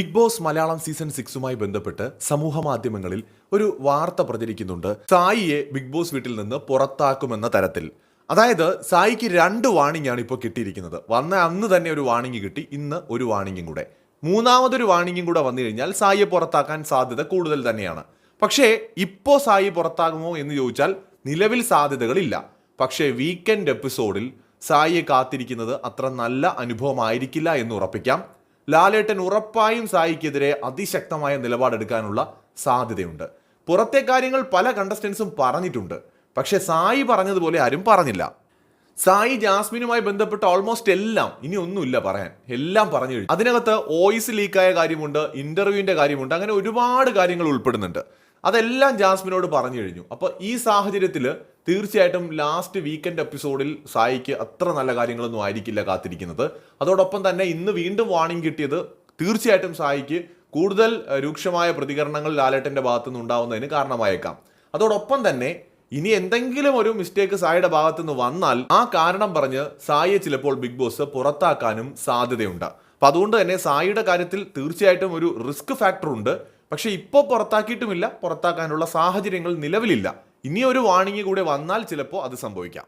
Big Boss Malayalam season സിക്സുമായി ബന്ധപ്പെട്ട് സമൂഹ മാധ്യമങ്ങളിൽ ഒരു വാർത്ത പ്രചരിക്കുന്നുണ്ട്. സായിയെ ബിഗ് ബോസ് വീട്ടിൽ നിന്ന് പുറത്താക്കുമെന്ന തരത്തിൽ. അതായത് സായിക്ക് രണ്ട് വാണിംഗ് ആണ് ഇപ്പോൾ കിട്ടിയിരിക്കുന്നത്. വന്ന അന്ന് തന്നെ ഒരു വാണിംഗ് കിട്ടി ഇന്ന് ഒരു വാണിംഗും കൂടെ. മൂന്നാമതൊരു വാണിംഗും കൂടെ വന്നു കഴിഞ്ഞാൽ സായിയെ പുറത്താക്കാൻ സാധ്യത കൂടുതൽ തന്നെയാണ്. പക്ഷേ ഇപ്പോൾ സായി പുറത്താകുമോ എന്ന് ചോദിച്ചാൽ നിലവിൽ സാധ്യതകളില്ല. പക്ഷേ വീക്കെൻഡ് എപ്പിസോഡിൽ സായിയെ കാത്തിരിക്കുന്നത് അത്ര നല്ല അനുഭവമായിരിക്കില്ല എന്ന് ഉറപ്പിക്കാം. ലാലേട്ടൻ ഉറപ്പായും സായിക്കെതിരെ അതിശക്തമായ നിലപാടെടുക്കാനുള്ള സാധ്യതയുണ്ട്. പുറത്തെ കാര്യങ്ങൾ പല കണ്ടസ്റ്റൻസും പറഞ്ഞിട്ടുണ്ട്. പക്ഷേ സായി പറഞ്ഞതുപോലെ ആരും പറഞ്ഞില്ല. സായി ജാസ്മിനുമായി ബന്ധപ്പെട്ട ഓൾമോസ്റ്റ് എല്ലാം ഇനി ഒന്നുമില്ല പറയാൻ എല്ലാം പറഞ്ഞു കഴിഞ്ഞു. അതിനകത്ത് വോയിസ് ലീക്കായ കാര്യമുണ്ട് ഇന്റർവ്യൂവിന്റെ കാര്യമുണ്ട് അങ്ങനെ ഒരുപാട് കാര്യങ്ങൾ ഉൾപ്പെടുന്നുണ്ട്. അതെല്ലാം ജാസ്മിനോട് പറഞ്ഞു കഴിഞ്ഞു. അപ്പോൾ ഈ സാഹചര്യത്തിൽ തീർച്ചയായിട്ടും ലാസ്റ്റ് വീക്കെൻഡ് എപ്പിസോഡിൽ സായിക്ക് അത്ര നല്ല കാര്യങ്ങളൊന്നും ആയിരിക്കില്ല കാത്തിരിക്കുന്നത്. അതോടൊപ്പം തന്നെ ഇന്ന് വീണ്ടും വാണിംഗ് കിട്ടിയത് തീർച്ചയായിട്ടും സായിക്ക് കൂടുതൽ രൂക്ഷമായ പ്രതികരണങ്ങൾ ലാലേട്ടന്റെ ഭാഗത്തു നിന്ന് ഉണ്ടാവുന്നതിന് കാരണമായേക്കാം. അതോടൊപ്പം തന്നെ ഇനി എന്തെങ്കിലും ഒരു മിസ്റ്റേക്ക് സായിയുടെ ഭാഗത്തു നിന്ന് വന്നാൽ ആ കാരണം പറഞ്ഞ് സായിയെ ചിലപ്പോൾ ബിഗ് ബോസ് പുറത്താക്കാനും സാധ്യതയുണ്ട്. അപ്പൊ അതുകൊണ്ട് തന്നെ സായിയുടെ കാര്യത്തിൽ തീർച്ചയായിട്ടും ഒരു റിസ്ക് ഫാക്ടർ ഉണ്ട്. പക്ഷെ ഇപ്പോൾ പുറത്താക്കിയിട്ടുമില്ല. പുറത്താക്കാനുള്ള സാഹചര്യങ്ങൾ നിലവിലില്ല. ഇനി ഒരു വാണിംഗ് കൂടെ വന്നാൽ ചിലപ്പോൾ അത് സംഭവിക്കാം.